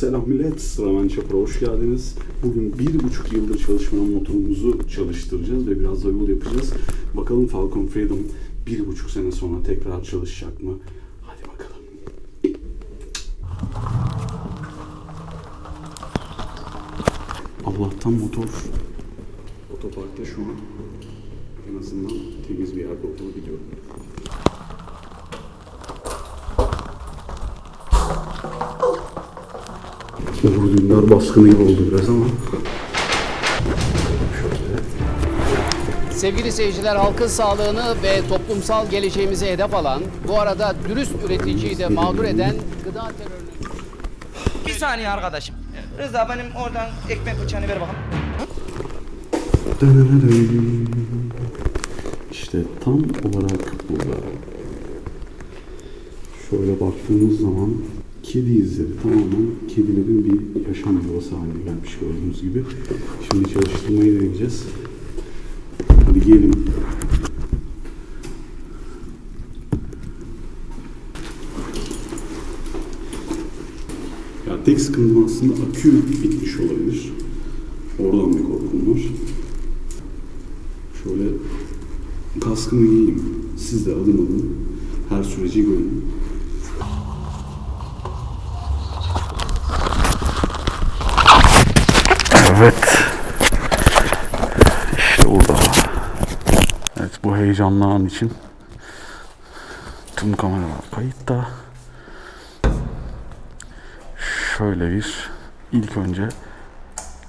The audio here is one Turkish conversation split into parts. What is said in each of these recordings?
Selam millet, Ramen Çapur'a hoş geldiniz. Bugün bir buçuk yıldır çalışmayan motorumuzu çalıştıracağız ve biraz da yol yapacağız. Bakalım Falcon Freedom bir buçuk sene sonra tekrar çalışacak mı? Hadi bakalım. Allah'tan motor otoparkta şu an en azından temiz bir yerde olduğunu biliyorum. Uğur Dündar baskını gibi oldu biraz ama. Şöyle. Sevgili seyirciler halkın sağlığını ve toplumsal geleceğimizi hedef alan, bu arada dürüst üreticiyi de mağdur eden gıda terörünün Bir saniye arkadaşım. Rıza benim oradan ekmek bıçağını ver bakalım. İşte tam olarak burada. Şöyle baktığımız zaman kedi izleri tamamen kedilerin bir yaşam yuvası haline gelmiş gördüğünüz gibi. Şimdi çalıştırmayı deneyeceğiz. Hadi gelin. Ya tek sıkıntım aslında akü bitmiş olabilir. Oradan bir korkum var. Şöyle kaskımı giyeyim. Siz de adım adım her süreci görün. Evet. İşte orada. Evet bu heyecanlı an için tüm kameralar kayıtta. Şöyle bir ilk önce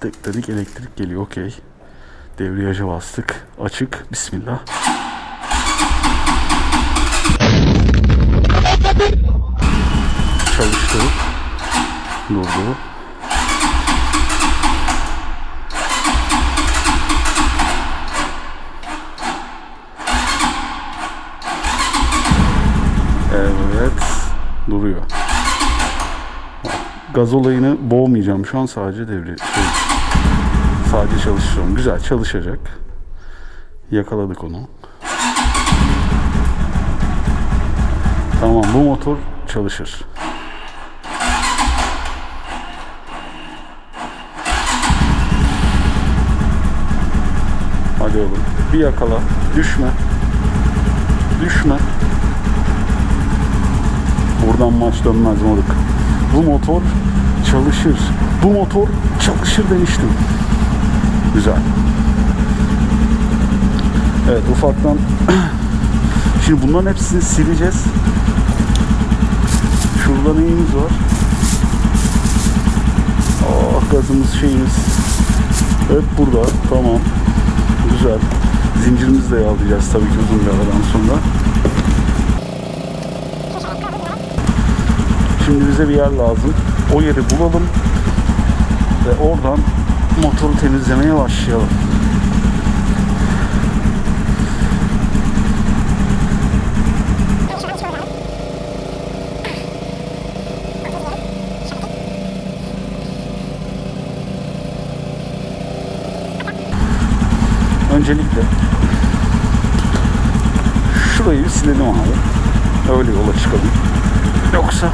tek dedik elektrik geliyor okey. Debriyaja bastık. Açık. Bismillah. Çalıştı. Durdu. Gaz olayını boğmayacağım. Şu an sadece devre şey, Sadece çalışıyorum. Güzel çalışacak. Yakaladık onu. Tamam bu motor çalışır. Hadi oğlum. Bir yakala. Düşme. Düşme. Buradan maç dönmez moruk. Bu motor çalışır. Bu motor çalışır demiştim. Güzel. Evet ufaktan Şimdi bunların hepsini sileceğiz. Şurada neyimiz var? Oh gazımız şeyimiz. Hep burada. Tamam. Güzel. Zincirimizi de yağlayacağız tabii ki uzun bir aradan sonra. Şimdi bize bir yer lazım. O yeri bulalım. Ve oradan motoru temizlemeye başlayalım. Öncelikle şurayı silelim abi. Öyle yola çıkalım. Yoksa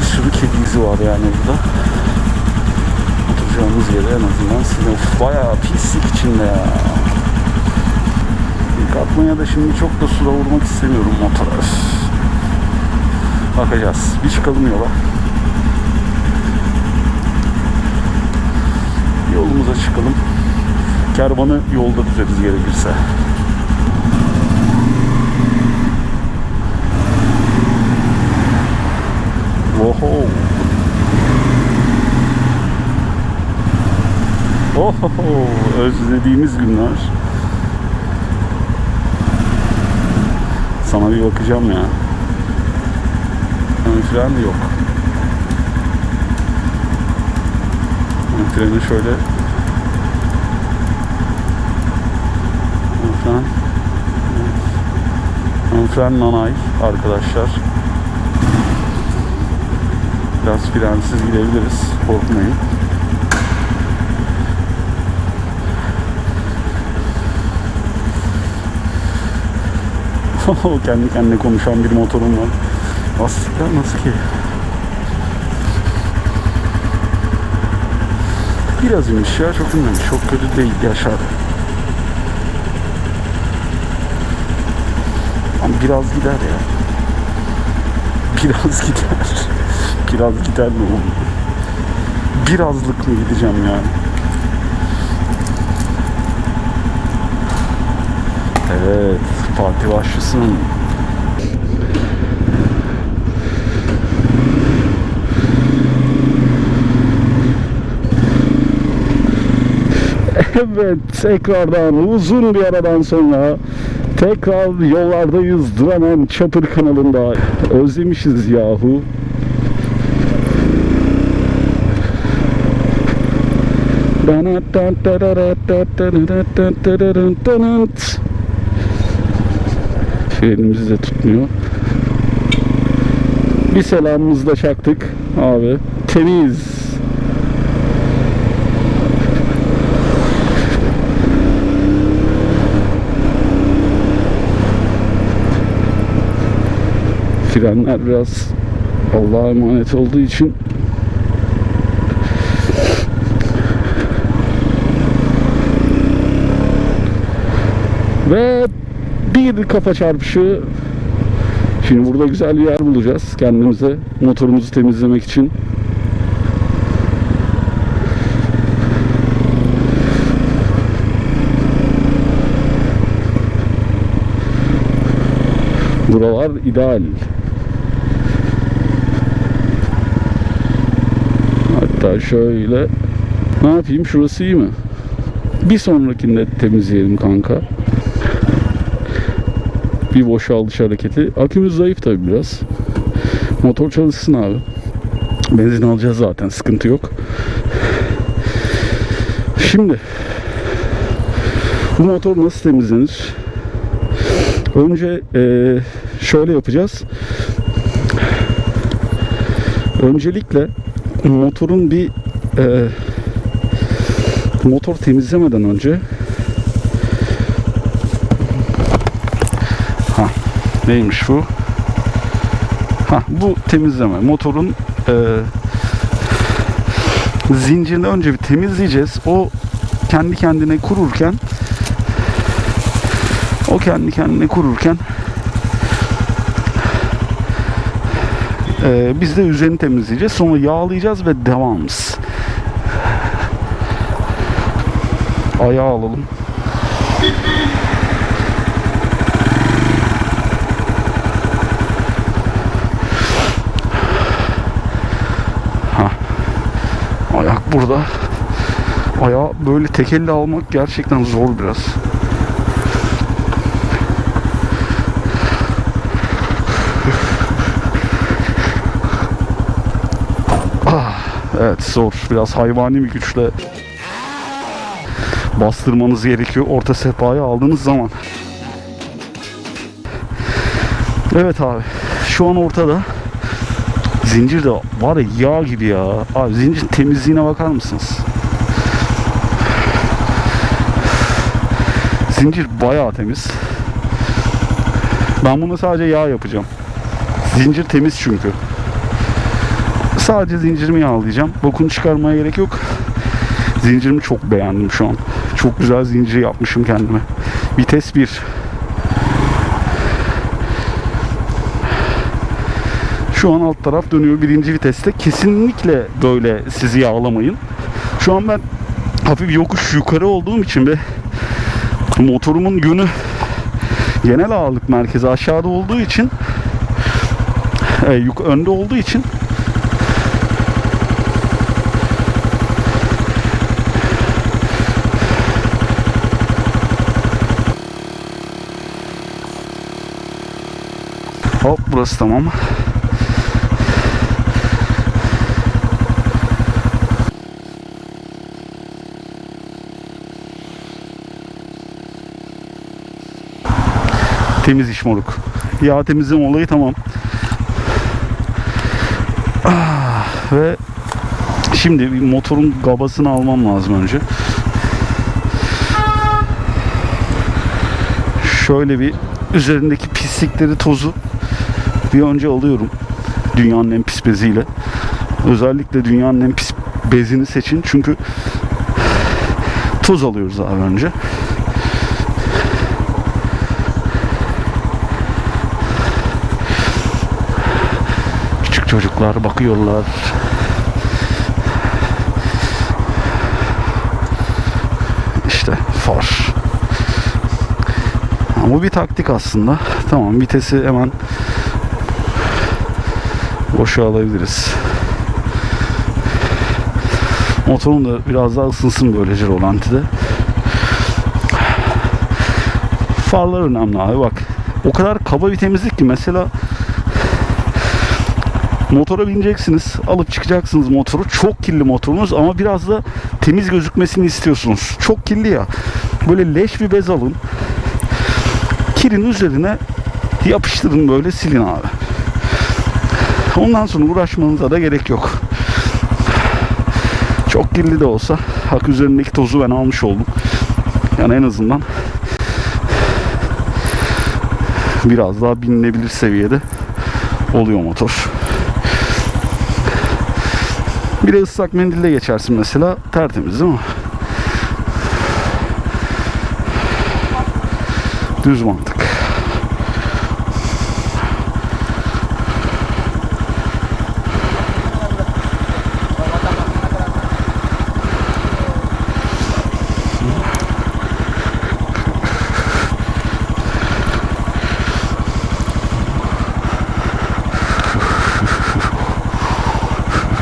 bir sürü kedi izi var yani burada. Oturacağımız yere en azından Of, bayağı pislik içinde ya. Kalkmaya da şimdi çok da suda vurmak istemiyorum motora. Bakacağız. Bir çıkalım yola. Yolumuza çıkalım. Kervanı yolda düzeriz gerekirse. Oho. Oho. Özlediğimiz günler. Sana bir bakacağım ya. Ön fren yok. Ön freni şöyle Ön fren. Ön fren nanay arkadaşlar. Biraz frensiz gidebiliriz. Korkmayın. Kendi kendine konuşan bir motorum var. Lastikler nasıl ki? Biraz inmiş ya çok inmemiş. Çok kötü değil yaşar. Ama biraz gider ya. Biraz gider. Biraz gider mi oğlum? Birazlık mı gideceğim yani? Evet, parti başlasın. Evet, tekrardan uzun bir aradan sonra tekrar yollardayız Draman Çapır kanalında. Özlemişiz yahu. Frenimizi de tutmuyor. Bir selamımızı da çaktık abi. Temiz. Frenler biraz Allah'a emanet olduğu için Ve bir kafa çarpışı. Şimdi burada güzel bir yer bulacağız kendimize motorumuzu temizlemek için. Buralar ideal. Hatta şöyle ne yapayım şurası iyi mi? Bir sonrakinde temizleyelim kanka. Bir boşaltış hareketi. Akümüz zayıf tabi biraz. Motor çalışsın abi. Benzin alacağız zaten sıkıntı yok. Şimdi bu motor nasıl temizlenir? Önce eee, şöyle yapacağız. Öncelikle motorun bir eee, motor temizlemeden önce neymiş bu? Ha bu temizleme motorun eee zincirini önce bir temizleyeceğiz. O kendi kendine kururken o kendi kendine kururken eee, biz de üzerini temizleyeceğiz. Sonra yağlayacağız ve devamız. Ayağı alalım. Burada. Ayağı böyle tek elle almak gerçekten zor biraz. Ah, evet zor. Biraz hayvani bir güçle bastırmanız gerekiyor orta sehpayı aldığınız zaman. Evet abi. Şu an ortada. Zincir de var ya yağ gibi ya. Abi zincir temizliğine bakar mısınız? Zincir bayağı temiz. Ben bunu sadece yağ yapacağım. Zincir temiz çünkü. Sadece zincirimi yağlayacağım. Bokunu çıkarmaya gerek yok. Zincirimi çok beğendim şu an. Çok güzel zincir yapmışım kendime. Vites 1. Şu an alt taraf dönüyor birinci viteste. Kesinlikle böyle sizi yağlamayın. Şu an ben hafif yokuş yukarı olduğum için ve motorumun yönü genel ağırlık merkezi aşağıda olduğu için e, yuk- önde olduğu için Hop burası tamam. Temiz iş moruk. Yağ temizleme olayı tamam. Ah, ve şimdi bir motorun gabasını almam lazım önce. Şöyle bir üzerindeki pislikleri tozu bir önce alıyorum. Dünyanın en pis beziyle. Özellikle dünyanın en pis bezini seçin çünkü toz alıyoruz abi önce. Çocuklar bakıyorlar. İşte far. Ama bir taktik aslında. Tamam vitesi hemen boşa alabiliriz. Motorun da biraz daha ısınsın böylece rolantide. Farlar önemli abi bak. O kadar kaba bir temizlik ki mesela motora bineceksiniz. Alıp çıkacaksınız motoru. Çok kirli motorunuz ama biraz da temiz gözükmesini istiyorsunuz. Çok kirli ya. Böyle leş bir bez alın. Kirin üzerine yapıştırın böyle silin abi. Ondan sonra uğraşmanıza da gerek yok. Çok kirli de olsa hak üzerindeki tozu ben almış oldum. Yani en azından biraz daha binilebilir seviyede oluyor motor. Bir de ıslak mendille geçersin mesela tertemiz değil mi? Düz mantık.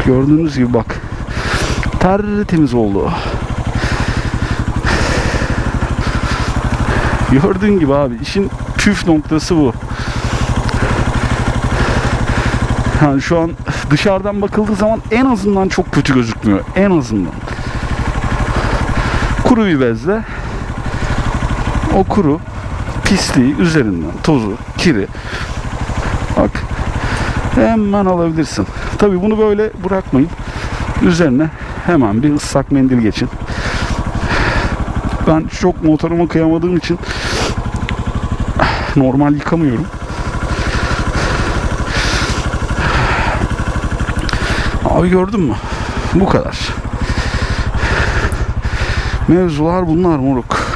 Gördüğünüz gibi bak. Tertemiz oldu. Gördüğün gibi abi işin püf noktası bu. Yani şu an dışarıdan bakıldığı zaman en azından çok kötü gözükmüyor. En azından. Kuru bir bezle o kuru pisliği üzerinden tozu, kiri hemen alabilirsin. Tabi bunu böyle bırakmayın. Üzerine hemen bir ıslak mendil geçin. Ben çok motoruma kıyamadığım için normal yıkamıyorum. Abi gördün mü? Bu kadar. Mevzular bunlar moruk.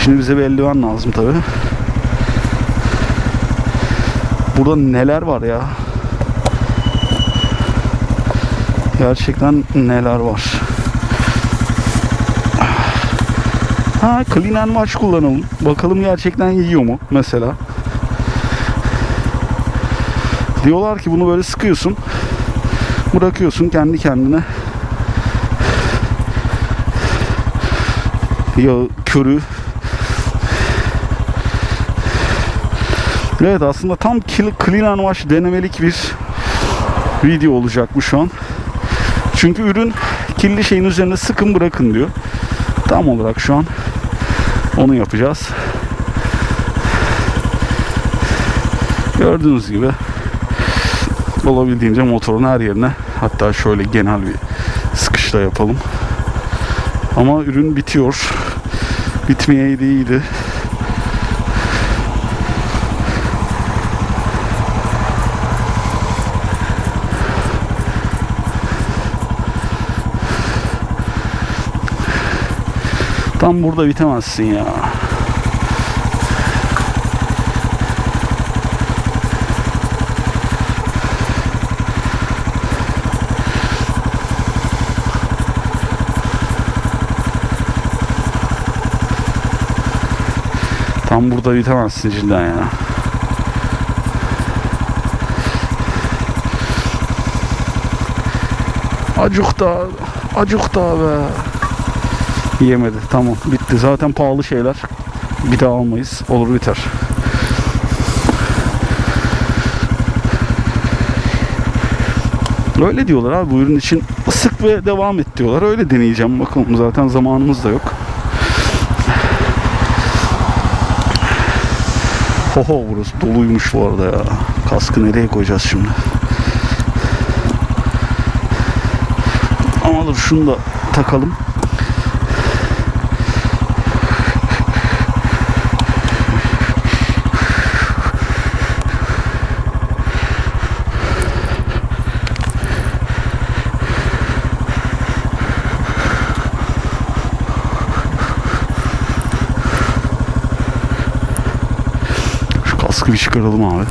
Şimdi bize bir eldiven lazım tabi. Burada neler var ya. Gerçekten neler var. Ha clean and wash kullanalım. Bakalım gerçekten yiyor mu mesela. Diyorlar ki bunu böyle sıkıyorsun. Bırakıyorsun kendi kendine. Ya körü Evet aslında tam clean and wash denemelik bir video olacak bu şu an. Çünkü ürün kirli şeyin üzerine sıkın bırakın diyor. Tam olarak şu an onu yapacağız. Gördüğünüz gibi olabildiğince motorun her yerine hatta şöyle genel bir sıkışla yapalım. Ama ürün bitiyor. Bitmeyeydi iyiydi. Tam burada bitemezsin ya. Tam burada bitemezsin cidden ya. Acık da, acık da be. Yemedi. Tamam. Bitti. Zaten pahalı şeyler. Bir daha almayız. Olur biter. Öyle diyorlar abi bu ürün için sık ve devam et diyorlar. Öyle deneyeceğim. Bakalım zaten zamanımız da yok. Hoho burası doluymuş bu arada ya. Kaskı nereye koyacağız şimdi? Ama dur şunu da takalım. Bir çıkaralım abi.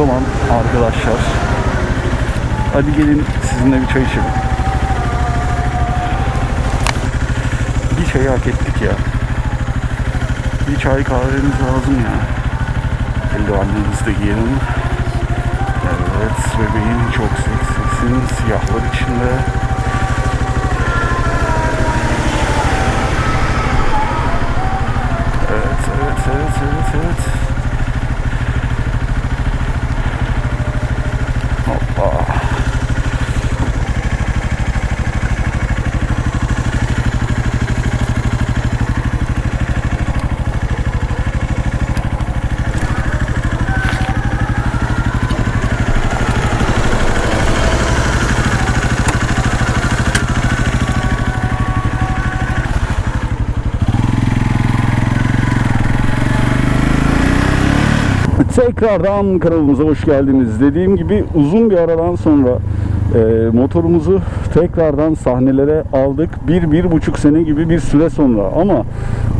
Zaman arkadaşlar hadi gelin sizinle bir çay içelim. Bir çayı hak ettik ya. Bir çay kahvemiz lazım ya. Eldivenlerimizi de giyelim. Evet bebeğim çok seksisin. Siyahlar içinde. Evet, evet, evet, evet, evet. Hoppa. Tekrardan kanalımıza hoş geldiniz. Dediğim gibi uzun bir aradan sonra e, motorumuzu tekrardan sahnelere aldık. Bir, bir buçuk sene gibi bir süre sonra. Ama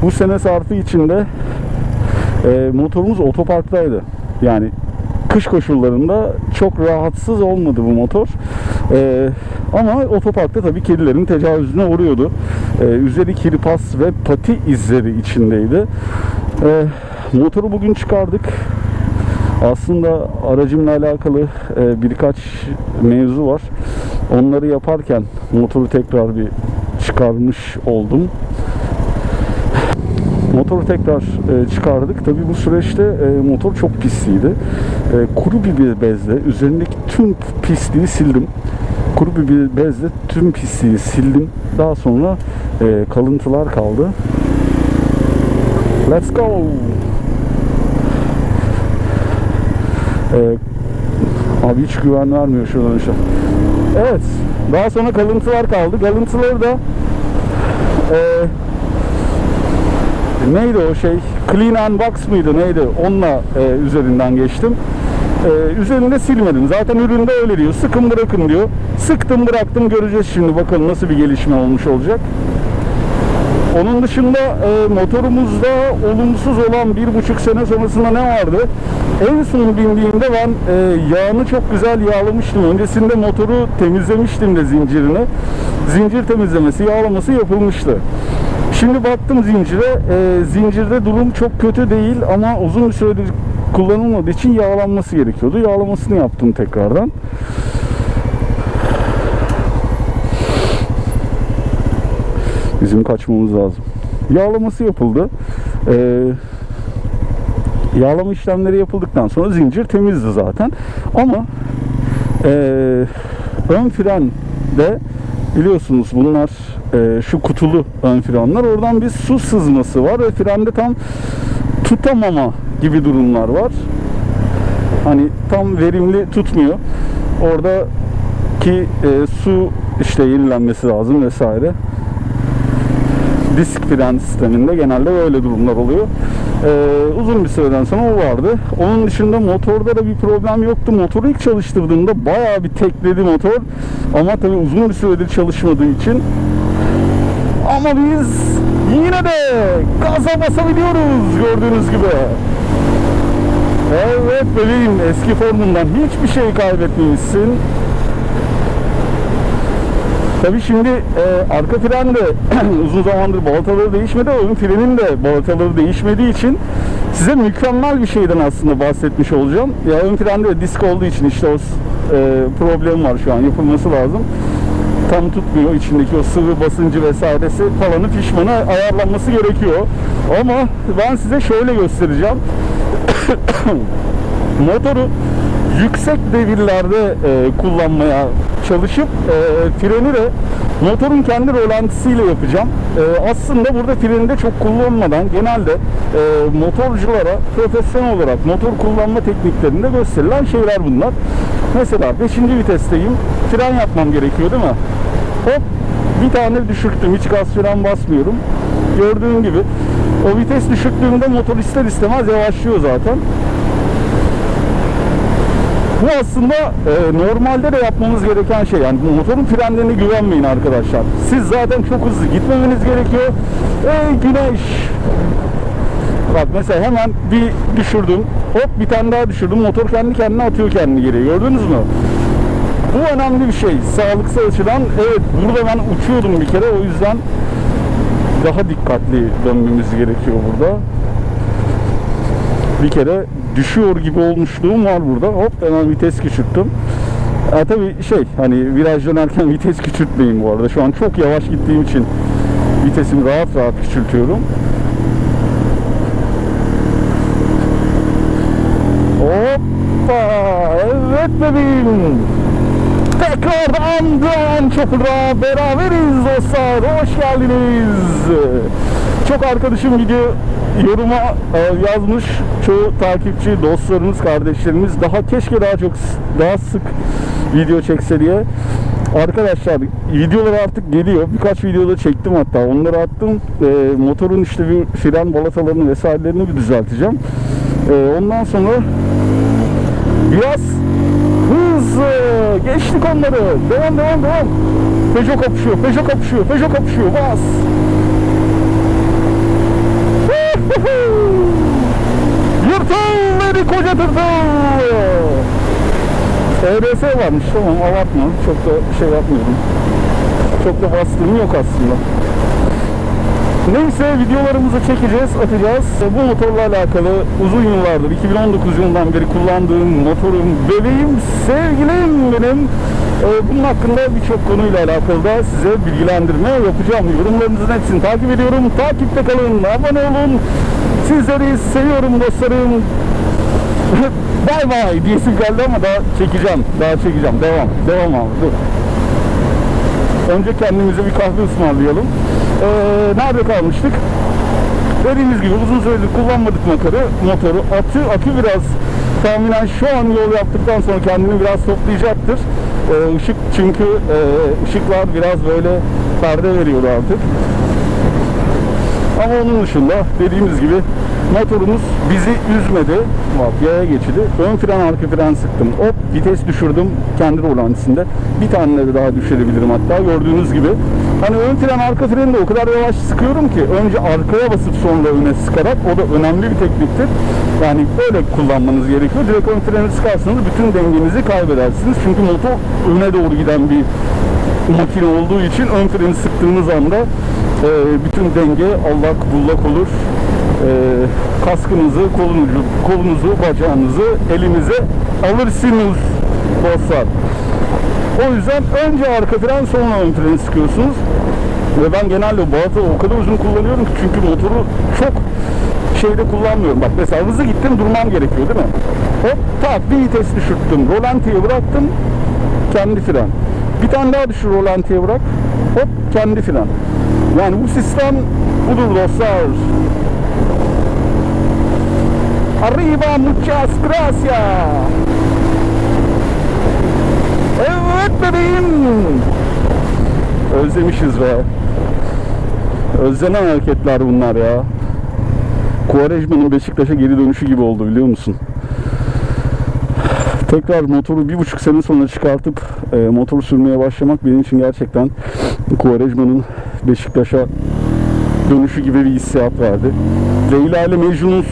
bu sene sarfı içinde e, motorumuz otoparktaydı. Yani kış koşullarında çok rahatsız olmadı bu motor. E, ama otoparkta tabii kedilerin tecavüzüne uğruyordu. E, üzeri kirpas ve pati izleri içindeydi. E, motoru bugün çıkardık. Aslında aracımla alakalı e, birkaç mevzu var. Onları yaparken motoru tekrar bir çıkarmış oldum. Motoru tekrar e, çıkardık. Tabii bu süreçte e, motor çok pisliydi. E, kuru bir bezle üzerindeki tüm pisliği sildim. Kuru bir bezle tüm pisliği sildim. Daha sonra e, kalıntılar kaldı. Let's go! Ee, abi hiç güven vermiyor şuradan aşağı. Evet. Daha sonra kalıntılar kaldı. Kalıntıları da ee, neydi o şey? Clean and Box mıydı neydi? Onunla e, üzerinden geçtim. E, üzerinde silmedim. Zaten üründe öyle diyor. Sıkın bırakın diyor. Sıktım bıraktım göreceğiz şimdi. Bakalım nasıl bir gelişme olmuş olacak. Onun dışında e, motorumuzda olumsuz olan bir buçuk sene sonrasında ne vardı? En son bindiğimde ben e, yağını çok güzel yağlamıştım. Öncesinde motoru temizlemiştim de zincirini. Zincir temizlemesi, yağlaması yapılmıştı. Şimdi baktım zincire. E, zincirde durum çok kötü değil ama uzun bir süredir kullanılmadığı için yağlanması gerekiyordu. Yağlamasını yaptım tekrardan. Bizim kaçmamız lazım. Yağlaması yapıldı. Ee, yağlama işlemleri yapıldıktan sonra zincir temizdi zaten. Ama ee, ön fren de biliyorsunuz bunlar ee, şu kutulu ön frenler. Oradan bir su sızması var ve frende tam tutamama gibi durumlar var. Hani tam verimli tutmuyor. Oradaki e, su işte yenilenmesi lazım vesaire disk fren sisteminde genelde böyle durumlar oluyor. Ee, uzun bir süreden sonra o vardı. Onun dışında motorda da bir problem yoktu. Motoru ilk çalıştırdığımda bayağı bir tekledi motor. Ama tabii uzun bir süredir çalışmadığı için. Ama biz yine de gaza basabiliyoruz gördüğünüz gibi. Evet bebeğim eski formundan hiçbir şey kaybetmemişsin. Tabii şimdi e, arka fren de uzun zamandır balataları değişmedi. Ön frenin de balataları değişmediği için size mükemmel bir şeyden aslında bahsetmiş olacağım. Ya ön frende de disk olduğu için işte o e, problem var şu an yapılması lazım. Tam tutmuyor içindeki o sıvı basıncı vesairesi falanı fişmanı ayarlanması gerekiyor. Ama ben size şöyle göstereceğim. motoru yüksek devirlerde e, kullanmaya çalışıp e, freni de motorun kendi rolantisiyle yapacağım. E, aslında burada freni de çok kullanmadan genelde e, motorculara profesyonel olarak motor kullanma tekniklerinde gösterilen şeyler bunlar. Mesela 5. vitesteyim. Fren yapmam gerekiyor değil mi? Hop bir tane düşürttüm. Hiç gaz fren basmıyorum. Gördüğün gibi o vites düşürdüğümde motor ister istemez yavaşlıyor zaten. Bu aslında e, normalde de yapmamız gereken şey. Yani motorun frenlerine güvenmeyin arkadaşlar. Siz zaten çok hızlı gitmemeniz gerekiyor. Ey güneş! Bak mesela hemen bir düşürdüm. Hop bir tane daha düşürdüm. Motor kendi kendine atıyor kendini geri. Gördünüz mü? Bu önemli bir şey. Sağlıksal açıdan evet burada ben uçuyordum bir kere. O yüzden daha dikkatli dönmemiz gerekiyor burada. Bir kere düşüyor gibi olmuşluğum var burada. Hop hemen vites küçülttüm. Ha, tabii şey hani viraj dönerken vites küçültmeyin bu arada. Şu an çok yavaş gittiğim için vitesimi rahat rahat küçültüyorum. Hoppa! Evet bebeğim! Tekrardan Doğan Çopur'la beraberiz dostlar. Hoş geldiniz. Çok arkadaşım video yoruma e, yazmış. Çoğu takipçi, dostlarımız, kardeşlerimiz daha keşke daha çok daha sık video çekse diye. Arkadaşlar videolar artık geliyor. Birkaç videoda çektim hatta. Onları attım. E, motorun işte bir fren balatalarını vesairelerini bir düzelteceğim. E, ondan sonra biraz hız geçtik onları. Devam devam devam. Peugeot kapışıyor, Peugeot kapışıyor, Peugeot kapışıyor. Bas. Yırtıl beni koca tırtıl. EBS varmış tamam abartma. Çok da şey yapmıyorum. Çok da bastığım yok aslında. Neyse videolarımızı çekeceğiz, atacağız. Bu motorla alakalı uzun yıllardır, 2019 yılından beri kullandığım motorum, bebeğim, sevgilim benim. Ee, Bunun hakkında birçok konuyla alakalı da size bilgilendirme yapacağım. Yorumlarınızın hepsini takip ediyorum. Takipte kalın, abone olun. Sizleri seviyorum dostlarım. bay bay diyesim geldi ama daha çekeceğim. Daha çekeceğim. Devam. Devam abi. Dur. Önce kendimize bir kahve ısmarlayalım. Ee, nerede kalmıştık? Dediğimiz gibi uzun süredir kullanmadık motoru. motoru. Atı, akü biraz tahminen şu an yol yaptıktan sonra kendini biraz toplayacaktır. Ee, ışık çünkü e, ışıklar biraz böyle perde veriyor artık. Ama onun dışında dediğimiz gibi motorumuz bizi üzmedi. Bak yaya geçidi. Ön fren arka fren sıktım. Hop vites düşürdüm kendi rolantisinde. Bir tane de daha düşürebilirim hatta gördüğünüz gibi. Hani ön fren arka freni de o kadar yavaş sıkıyorum ki önce arkaya basıp sonra öne sıkarak o da önemli bir tekniktir. Yani böyle kullanmanız gerekiyor. Direkt ön freni sıkarsanız bütün dengenizi kaybedersiniz. Çünkü motor öne doğru giden bir makine olduğu için ön freni sıktığınız anda e, bütün denge allak bullak olur. E, kaskınızı, kolunuzu, kolunuzu, bacağınızı elinize alırsınız dostlar. O yüzden önce arka fren sonra ön freni sıkıyorsunuz. Ve ben genelde balata o kadar uzun kullanıyorum ki çünkü motoru çok şeyde kullanmıyorum. Bak mesela hızlı gittim durmam gerekiyor değil mi? Hop tak bir vites düşürttüm. Rolantiye bıraktım. Kendi fren. Bir tane daha düşür rolantiye bırak. Hop kendi fren. Yani bu sistem budur dostlar. Arriba muchas gracias. Evet bebeğim. Özlemişiz be. Özlenen hareketler bunlar ya. Quaresma'nın Beşiktaş'a geri dönüşü gibi oldu biliyor musun? Tekrar motoru bir buçuk sene sonra çıkartıp e, motor sürmeye başlamak benim için gerçekten Quaresma'nın Beşiktaş'a dönüşü gibi bir hissiyat verdi. Leyla ile Mecnun'un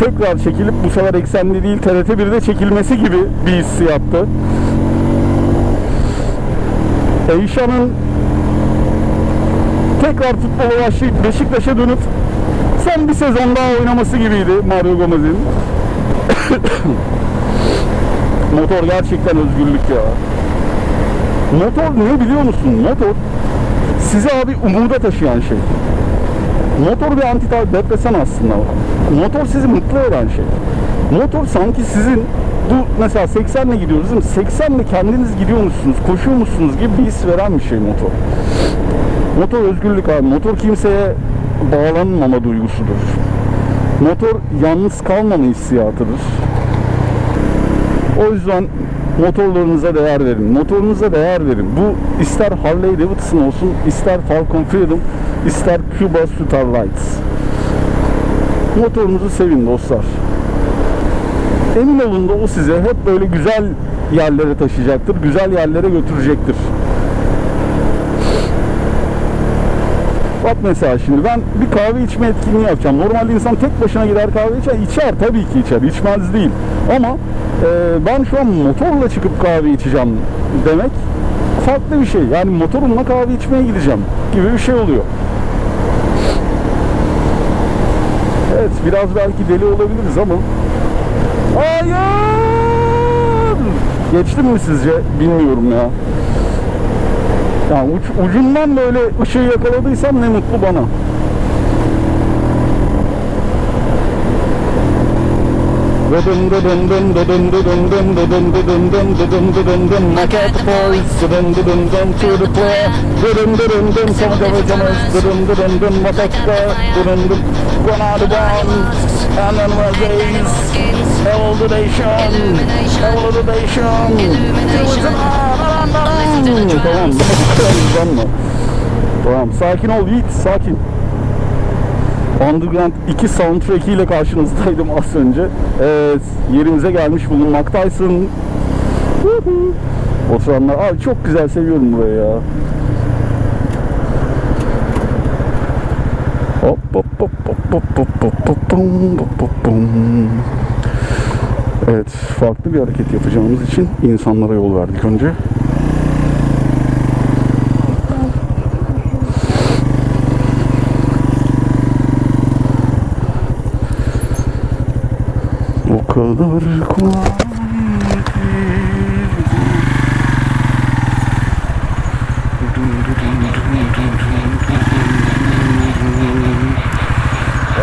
tekrar çekilip bu sefer eksenli değil TRT 1'de çekilmesi gibi bir hissiyattı. Eyşan'ın tekrar futbola başlayıp Beşiktaş'a dönüp son bir sezon daha oynaması gibiydi Mario Gomez'in. Motor gerçekten özgürlük ya. Motor ne biliyor musun? Motor sizi abi umuda taşıyan şey. Motor bir antidepresan aslında. Motor sizi mutlu eden şey. Motor sanki sizin bu mesela 80 ile gidiyoruz değil mi? 80 ile kendiniz gidiyormuşsunuz, koşuyormuşsunuz gibi bir his veren bir şey motor. Motor özgürlük abi. Motor kimseye bağlanmama duygusudur. Motor yalnız kalmama hissiyatıdır. O yüzden motorlarınıza değer verin. Motorunuza değer verin. Bu ister Harley Davidson olsun, ister Falcon Freedom, ister Cuba Starlight. Motorunuzu sevin dostlar. Emin olun da o size hep böyle güzel yerlere taşıyacaktır, güzel yerlere götürecektir. Bak mesela şimdi ben bir kahve içme etkinliği yapacağım. Normalde insan tek başına gider kahve içer. içer tabii ki içer. içmez değil. Ama e, ben şu an motorla çıkıp kahve içeceğim demek farklı bir şey. Yani motorumla kahve içmeye gideceğim gibi bir şey oluyor. Evet biraz belki deli olabiliriz ama Hayır! Geçtim mi sizce? Bilmiyorum ya. Yani uç, ucundan böyle ışığı yakaladıysam ne mutlu bana. Maket boys to the and then days Evolution Evolution Tamam Tamam Tamam sakin ol Yiğit sakin Underground 2 soundtrack ile karşınızdaydım az önce. Evet, yerimize gelmiş bulunmaktaysın. Oturanlar, abi çok güzel seviyorum burayı ya. Hop hop hop hop hop hop hop hop hop hop. Evet, farklı bir hareket yapacağımız için insanlara yol verdik önce. O kadar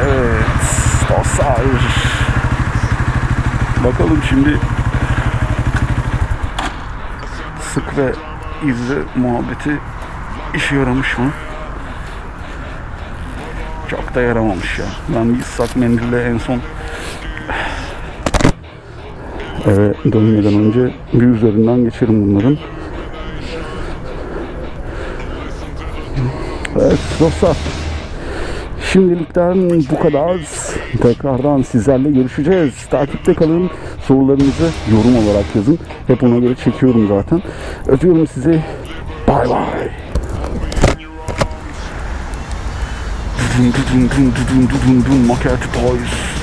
Evet dostlar Bakalım şimdi sık ve izle muhabbeti işe yaramış mı? Çok da yaramamış ya. Ben bir ıslak mendille en son eve dönmeden önce bir üzerinden geçerim bunların. Evet dostlar. Şimdilikten bu kadar. Tekrardan sizlerle görüşeceğiz. Takipte kalın. Sorularınızı yorum olarak yazın. Hep ona göre çekiyorum zaten. Öpüyorum sizi. Bay bay. Maket Boys.